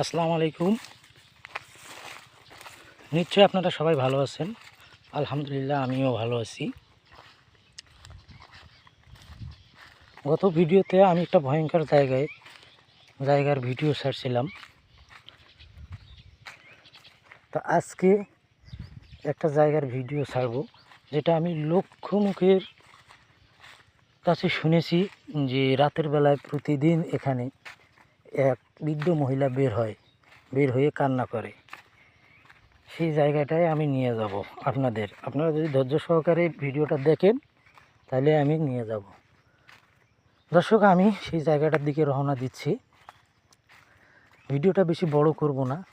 আসসালামু আলাইকুম। নিশ্চয়ই আপনারা সবাই ভালো আছেন। আলহামদুলিল্লাহ, আমিও ভালো আছি। গত ভিডিওতে আমি একটা ভয়ঙ্কর জায়গায়, জায়গার ভিডিও ছাড়ছিলাম। তো আজকে একটা জায়গার ভিডিও ছাড়বো, যেটা আমি লক্ষ মুখের কাছে শুনেছি যে রাতের বেলায় প্রতিদিন এখানে এক বৃদ্ধ মহিলা বের হয়, বের হয়ে কান্না করে। সেই জায়গাটায় আমি নিয়ে যাব আপনাদের। আপনারা যদি ধৈর্য সহকারে ভিডিওটা দেখেন, তাহলে আমি নিয়ে যাব। দর্শক, আমি সেই জায়গাটার দিকে রওনা দিচ্ছি। ভিডিওটা বেশি বড় করব না।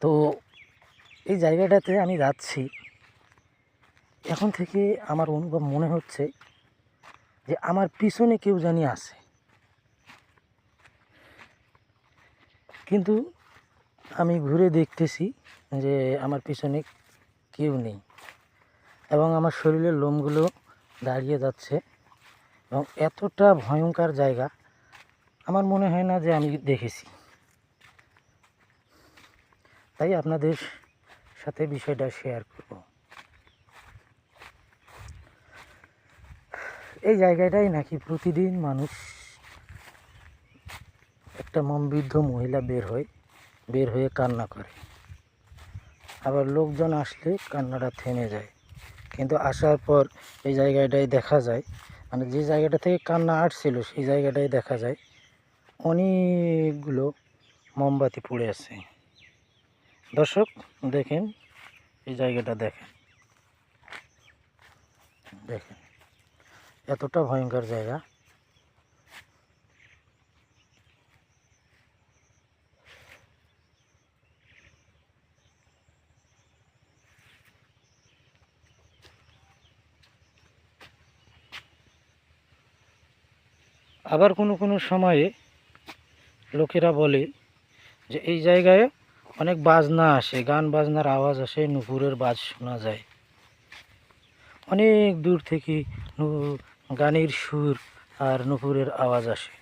তো এই জায়গাটাতে আমি যাচ্ছি। এখন থেকে আমার অনুভব মনে হচ্ছে যে আমার পিছনে কেউ জানি আছে। কিন্তু আমি ঘুরে দেখতেছি যে আমার পিছনে কেউ নেই এবং আমার শরীরের লোমগুলো দাঁড়িয়ে যাচ্ছে এবং এতটা ভয়ঙ্কর জায়গা আমার মনে হয় না যে আমি দেখেছি। তাই আপনাদের সাথে বিষয়টা শেয়ার করব। এই জায়গাটাই নাকি প্রতিদিন মানুষ একটা মমবৃদ্ধ মহিলা বের হয়, বের হয়ে কান্না করে। আবার লোকজন আসলে কান্নাটা থেমে যায়। কিন্তু আসার পর এই জায়গাটায় দেখা যায় মানে যে জায়গাটা থেকে কান্না আসছিল, সেই জায়গাটায় দেখা যায় অনেকগুলো মোমবাতি পড়ে আছে। দর্শক, দেখেন, এই জায়গাটা দেখেন। দেখেন, এতটা ভয়ঙ্কর জায়গা। আবার কোনো কোনো সময়ে লোকেরা বলে যে এই জায়গায় অনেক বাজনা আসে, গান বাজনার আওয়াজ আসে, নুপুরের বাজ শোনা যায়। অনেক দূর থেকে গানের সুর আর নুপুরের আওয়াজ আসে।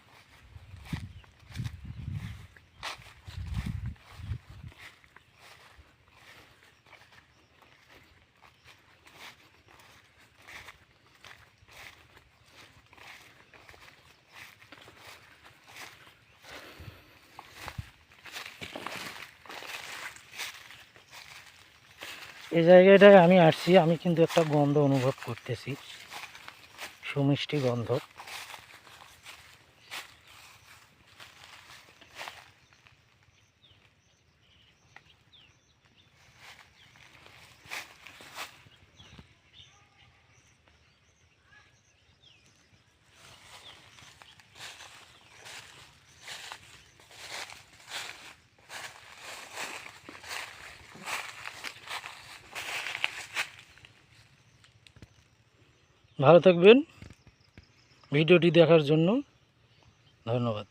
এই জায়গাটায় আমি আসছি আমি কিন্তু একটা গন্ধ অনুভব করতেছি। সুমিষ্টি গন্ধ। ভালো থাকবেন। ভিডিওটি দেখার জন্য ধন্যবাদ।